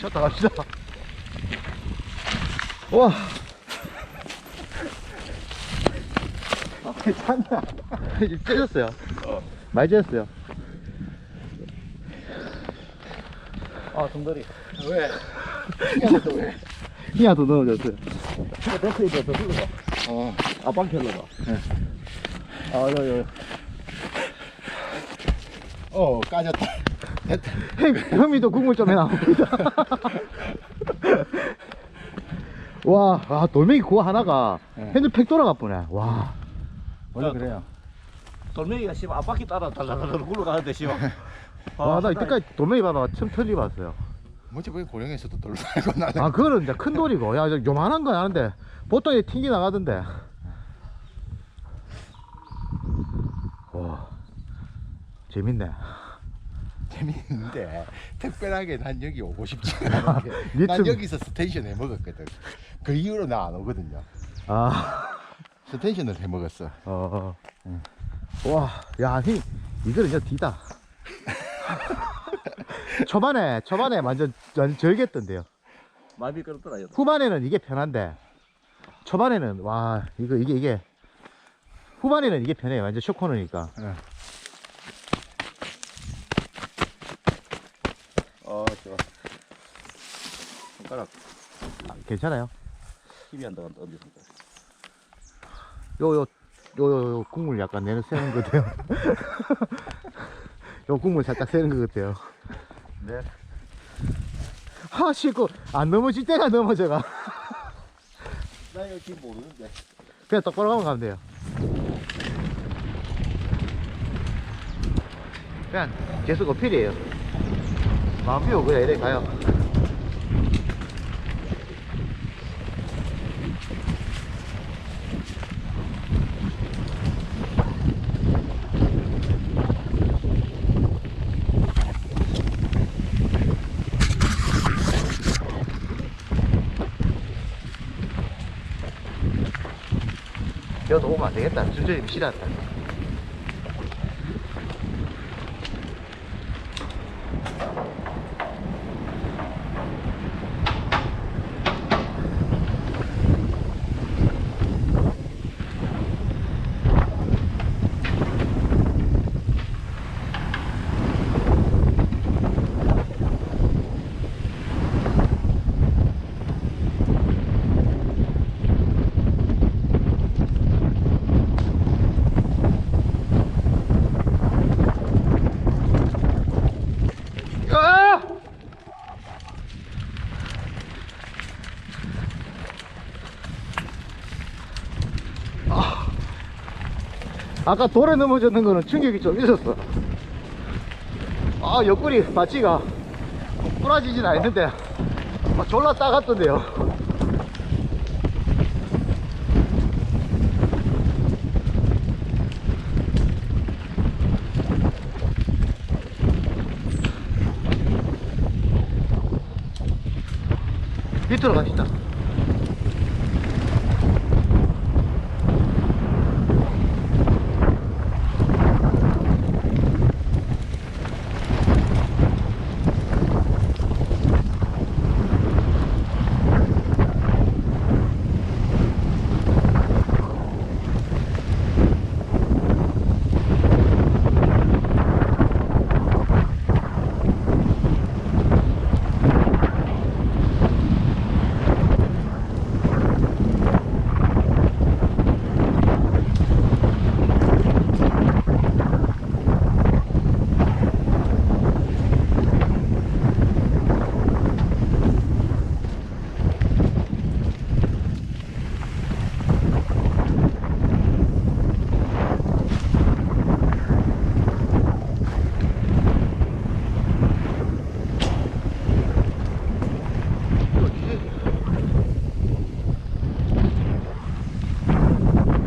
쉬었다 갑시다. 와. 아, 괜찮나? 찢었어요. 많이 찢었어요. 아 동돌이 왜? 희야 더 넣어졌어요. 넥스 이제 더 흘러가 어. 아빵 켈러가 아 여기 여기 어, 까졌다. 혐의도 국물 좀 해놔봅니다. 와, 아, 돌멩이 그거 하나가 네. 핸들 팩 돌아가 보네. 와. 원래 그래요. 돌멩이가 씨발 앞바퀴 따라 달라달라 굴러가는데 씨발 와, 나 이때까지 돌멩이 봐봐. 처음 털리 봤어요. 뭐지 왜 고령에서도 돌로 달고 나는 아, 그거는 이제 큰 돌이고. 야, 저 요만한 건 아는데. 보통 이 튕기 나가던데. 와. 재밌네. 재밌는데 특별하게 난 여기 오고 싶지 않은 게난 리튬. 여기서 스테이션 해 먹었거든 그 이후로 나 안 오거든요 아. 스테이션을 해 먹었어 어. 와, 야, 이, 이거는 진짜 뒤다. 초반에, 초반에 완전, 완전 절겠던데요. 마비 끌었더라 이거 후반에는 이게 편한데, 초반에는, 와, 이거, 이게, 이게, 후반에는 이게 편해요. 완전 쇼코너니까. 어 좋아 손가락 아, 괜찮아요. 힘이 안 들어간다 언제 손가락 요, 요, 요, 요, 요 국물 약간 내는 새는 것 같아요. 요 국물 살짝 새는 것 같아요. 네 하, 씻고, 안 넘어질 때가 넘어져가. 나 여기 모르는데 그냥 똑바로 가면 가면 돼요. 그냥 계속 어필이에요. 비우고 그냥 이래 가요. 여도 오면 안 되겠다. 준전이 싫어한다. 아! 아. 아까 돌에 넘어졌는 거는 충격이 좀 있었어. 아, 옆구리 바지가 부러지진 않았는데, 아, 졸라 따갑던데요. 밑으로 갑시다.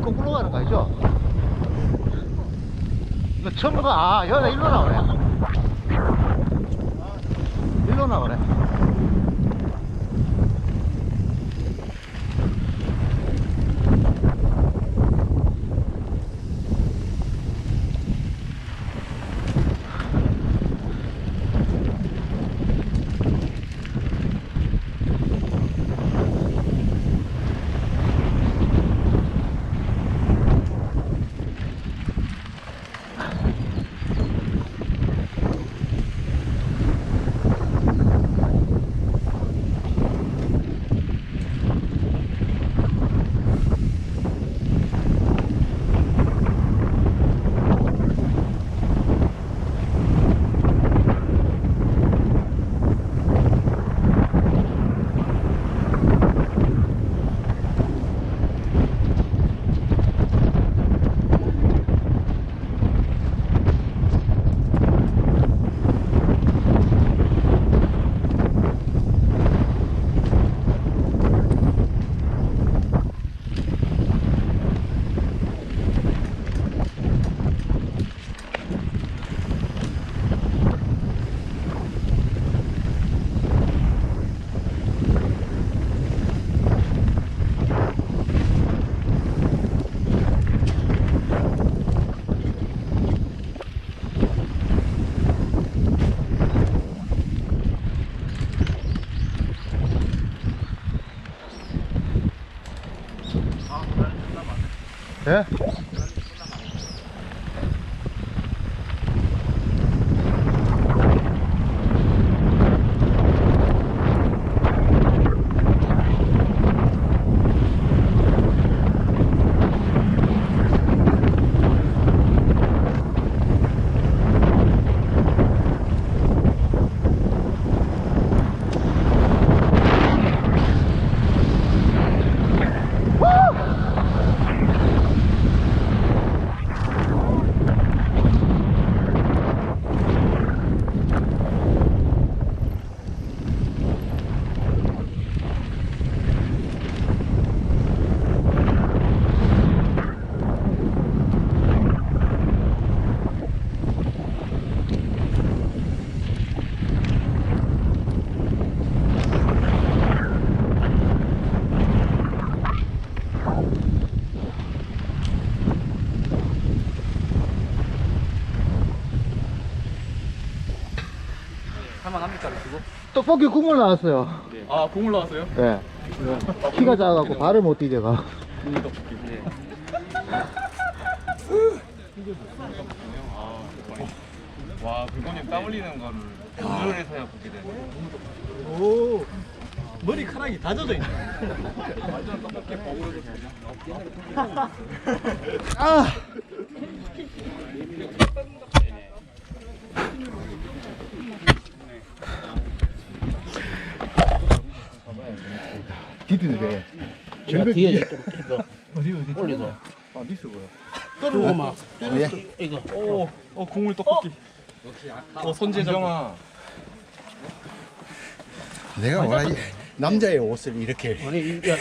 거꾸로 가는 거 아니죠? 이거 처음 가, 아, 여기다 일로 나오네. 일로 나오네. 예? 떡볶이 국물 나왔어요. 아 국물 나왔어요? 네. 키가 작아갖고 발을 못 디뎌가. 국물 떡볶이. 네. 와, 불고님 땀 흘리는 거를 운전해서야 보게 되네. 오 머리카락이 다 젖어 있네. 아! 디디네. 야, 뒤에 이거 올리고 아, 미스 보여. 뚫고 막 예. 이거 오, 어 국물 떡볶이. 어 손재정. 정아. 내가 원래 남자의 옷을 이렇게 아니 야, 야,